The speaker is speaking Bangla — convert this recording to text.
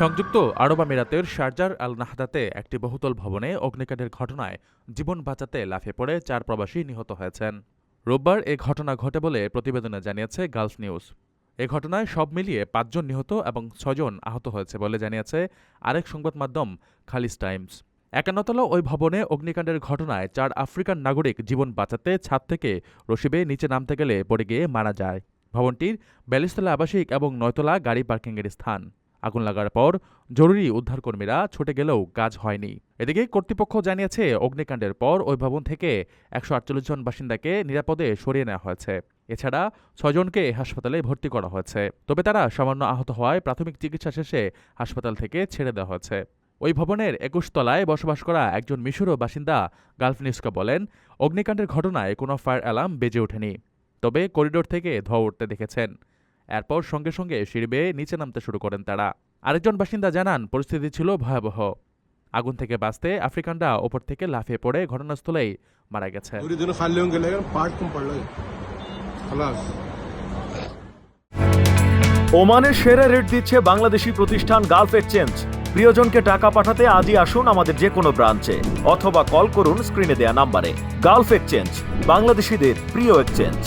সংযুক্ত আরব আমিরাতের শারজার আল নাহদাতে একটি বহুতল ভবনে অগ্নিকাণ্ডের ঘটনায় জীবন বাঁচাতে লাফিয়ে পড়ে চার প্রবাসী নিহত হয়েছেন। রোববার এ ঘটনা ঘটে বলে প্রতিবেদনে জানিয়েছে গালফ নিউজ। এ ঘটনায় সব মিলিয়ে পাঁচজন নিহত এবং ছজন আহত হয়েছে বলে জানিয়েছে আরেক সংবাদ মাধ্যম খালিজ টাইমস। একান্নতলা ওই ভবনে অগ্নিকাণ্ডের ঘটনায় চার আফ্রিকান নাগরিক জীবন বাঁচাতে ছাদ থেকে রশিবে নিচে নামতে গেলে পড়ে গিয়ে মারা যায়। ভবনটির ব্যালিশতলা আবাসিক এবং নয়তলা গাড়ি পার্কিংয়ের স্থান। আগুন লাগার পর জরুরি উদ্ধারকর্মীরা ছুটে গেলেও কাজ হয়নি। এদিকে কর্তৃপক্ষ জানিয়েছে, অগ্নিকাণ্ডের পর ওই ভবন থেকে একশো আটচল্লিশ জন বাসিন্দাকে নিরাপদে সরিয়ে নেওয়া হয়েছে। এছাড়া ছয়জনকে হাসপাতালে ভর্তি করা হয়েছে। তবে তারা সামান্য আহত হওয়ায় প্রাথমিক চিকিৎসা শেষে হাসপাতাল থেকে ছেড়ে দেওয়া হয়েছে। ওই ভবনের একুশ তলায় বসবাস করা একজন মিশরীয় বাসিন্দা গালফ বলেন, অগ্নিকাণ্ডের ঘটনায় কোনো ফায়ার অ্যালার্ম বেজে ওঠেনি, তবে করিডোর থেকে ধোঁয়া উঠতে দেখেছেন। এরপর সঙ্গে সঙ্গে সিঁড়ি বেয়ে নিচে নামতে শুরু করেন তারা। আরেকজন বাসিন্দা জানান পরিস্থিতি ছিল ভয়াবহ। আগুন থেকে বাঁচতে আফ্রিকানরা ওপর থেকে লাফিয়ে পড়ে ঘটনাস্থলেই মারা গেছে। ওমানের সেরা রেট দিচ্ছে বাংলাদেশি প্রতিষ্ঠান গালফ এক্সচেঞ্জ। প্রিয়জনকে টাকা পাঠাতে আজই আসুন আমাদের যে কোনো ব্রাঞ্চে অথবা কল করুন স্ক্রিনে দেয়া নাম্বারে। গালফ এক্সচেঞ্জ বাংলাদেশিদের প্রিয় এক্সচেঞ্জ।